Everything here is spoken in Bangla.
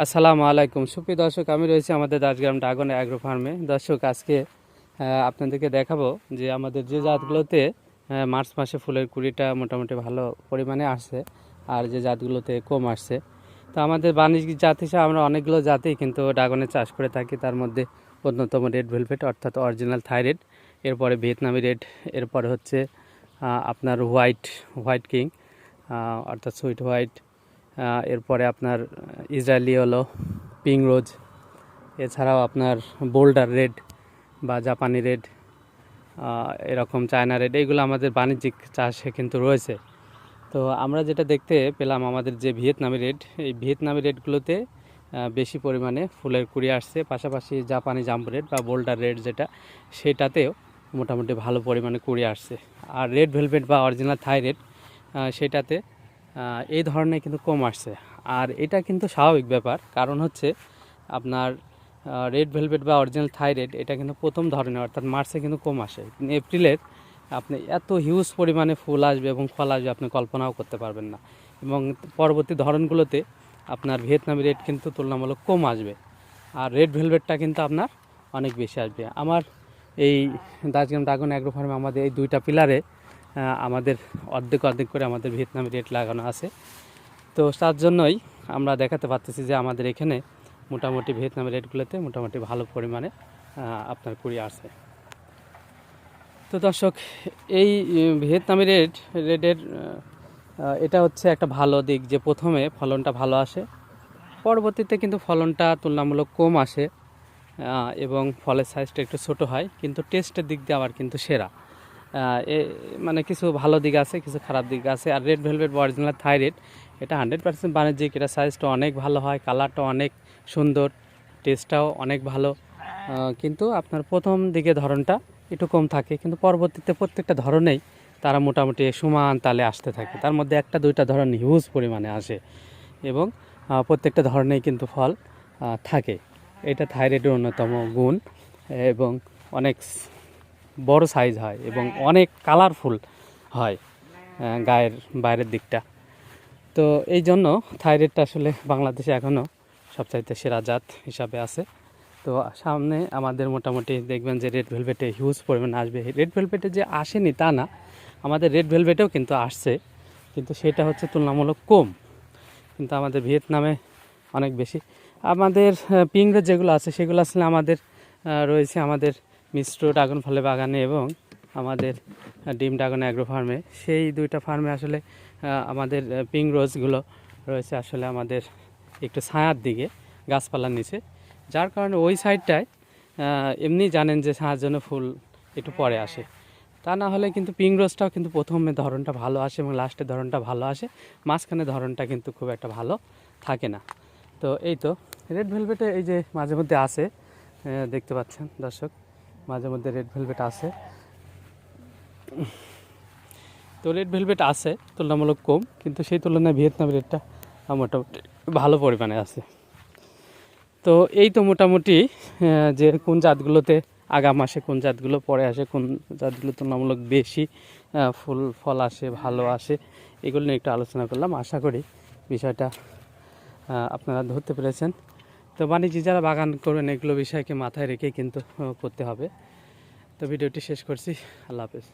আসসালামু আলাইকুম। সুপ্রিয় দর্শক, আমি রয়েছি আমাদের দাসগ্রাম ড্রাগন অ্যাগ্রো ফার্মে। দর্শক, আজকে আপনাদেরকে দেখাবো যে আমাদের যে জাতগুলোতে মার্চ মাসে ফুলের কুড়িটা মোটামুটি ভালো পরিমাণে আসছে আর যে জাতগুলোতে কম আসছে। তো আমাদের বাণিজ্যিক জাত হিসেবে আমরা অনেকগুলো জাতেই কিন্তু ড্রাগনের চাষ করে থাকি। তার মধ্যে অন্যতম রেড ভেলভেট, অর্থাৎ অরিজিনাল থাইরেড এরপরে ভিয়েতনামি রেড, এরপরে হচ্ছে আপনার হোয়াইট হোয়াইট কিং অর্থাৎ সুইট হোয়াইট এরপরে আপনার ইসরায়েলি হলো পিং রোজ, এছাড়াও আপনার বোল্ডার রেড বা জাপানি রেড এরকম চায়না রেড, এইগুলো আমাদের বাণিজ্যিক চাষে কিন্তু রয়েছে। তো আমরা যেটা দেখতে পেলাম আমাদের যে ভিয়েতনামি রেড, এই ভিয়েতনামি রেডগুলোতে বেশি পরিমাণে ফুলের কুড়ি আসছে, পাশাপাশি জাপানি জাম্প রেড বা বোল্ডার রেড যেটা, সেটাতেও মোটামুটি ভালো পরিমাণে কুড়ি আসছে। আর রেড ভেলভেট বা অরিজিনাল থাই রেড সেটাতে এই ধরনের কিন্তু কম আসছে। আর এটা কিন্তু স্বাভাবিক ব্যাপার, কারণ হচ্ছে আপনার রেড ভেলভেট বা অরিজিনাল থাইরেড এটা কিন্তু প্রথম ধরনের, অর্থাৎ মার্চে কিন্তু কম আসে। এপ্রিলের আপনি এত হিউজ পরিমাণে ফুল আসবে এবং ফল আসবে, আপনি কল্পনাও করতে পারবেন না। এবং পরবর্তী ধরনগুলোতে আপনার ভিয়েতনামি রেড কিন্তু তুলনামূলক কম আসবে। আর রেড ভেলভেটটা কিন্তু আপনার অনেক বেশি আসবে। আমার এই দার্জিলিং ড্রাগন অ্যাগ্রো ফার্মে আমাদের এই দুইটা পিলারে আমাদের অর্ধেক অর্ধেক করে আমাদের ভিয়েতনামি রেট লাগানো আছে। তো তার জন্যই আমরা দেখাতে পারতেছি যে আমাদের এখানে মোটামুটি ভিয়েতনামি রেটগুলোতে মোটামুটি ভালো পরিমাণে আপনার কুড়ি আসে। তো দর্শক, এই ভিয়েতনামি রেড রেডের এটা হচ্ছে একটা ভালো দিক যে প্রথমে ফলনটা ভালো আসে, পরবর্তীতে কিন্তু ফলনটা তুলনামূলক কম আসে এবং ফলের সাইজটা একটু ছোট হয়, কিন্তু টেস্টের দিক দিয়ে আবার কিন্তু সেরা। মানে কিছু ভালো দিক আছে, কিছু খারাপ দিক আছে। আর red velvet original Thai red এটা হান্ড্রেড পার্সেন্ট বাণিজ্যিক, এটা সাইজটা অনেক ভালো হয় কালারটা অনেক সুন্দর টেস্টটাও অনেক ভালো। কিন্তু আপনার প্রথম দিকে ধরনটা একটু কম থাকে, কিন্তু পরবর্তীতে প্রত্যেকটা ধরনেই তারা মোটামুটি সমান তালে আসতে থাকে। তার মধ্যে একটা, দুইটা ধরন হিউজ পরিমাণে আসে এবং প্রত্যেকটা ধরনেই কিন্তু ফল থাকে। এটা থাইরয়েডের অন্যতম গুণ এবং অনেক বড় সাইজ হয় এবং অনেক কালারফুল হয় গায়ের বাইরের দিকটা। তো এই জন্য থাইরয়েডটা আসলে বাংলাদেশে এখনও সবচাইতে সেরা জাত হিসাবে আছে। তো সামনে আমাদের মোটামুটি দেখবেন যে রেড ভেলভেটে হিউজ পরিমাণে আসবে। রেড ভেলভেটে যে আসেনি তা না আমাদের রেড ভেলভেটেও কিন্তু আসছে কিন্তু সেটা হচ্ছে তুলনামূলক কম। কিন্তু আমাদের ভিয়েতনামে অনেক বেশি। আমাদের পিংরে যেগুলো আছে সেগুলো আসলে আমাদের রয়েছে আমাদের মিশ্র ড্রাগন ফলের বাগানে এবং আমাদের ডিম ড্রাগন অ্যাগ্রো ফার্মে। সেই দুইটা ফার্মে আসলে আমাদের পিং রোজগুলো রয়েছে আসলে আমাদের একটু ছায়ার দিকে, গাছপালার নিচে। যার কারণে ওই সাইডটায় এমনি জানেন যে ছায়ার জন্য ফুল একটু পরে আসে। তা না হলে কিন্তু পিং রোজটাও কিন্তু প্রথমে ধরনটা ভালো আসে এবং লাস্টের ধরনটা ভালো আসে। মাঝখানে ধরনটা কিন্তু খুব একটা ভালো থাকে না। তো এই তো, রেড ভেলভেটে এই যে মাঝে মধ্যে আসে দেখতে পাচ্ছেন দর্শক। মাঝে মধ্যে রেড ভেলভেট আসে তো রেড ভেলভেট আছে, তুলনামূলক কম, কিন্তু সেই তুলনায় ভিয়েতনাম রেটটা মোটামুটি ভালো পরিমাণে আছে। তো এই তো মোটামুটি যে কোন জাতগুলোতে আগাম আসে, কোন জাতগুলো পরে আসে, কোন জাতগুলো তুলনামূলক বেশি ফুল, ফল আসে, ভালো আসে, এগুলো নিয়ে একটু আলোচনা করলাম। আশা করি বিষয়টা আপনারা ধরতে পেরেছেন। তো বাণিজ্যে যারা বাগান করবেন এগুলো বিষয়কে মাথায় রেখে কিন্তু করতে হবে। তো ভিডিওটি শেষ করছি। আল্লাহ হাফেজ।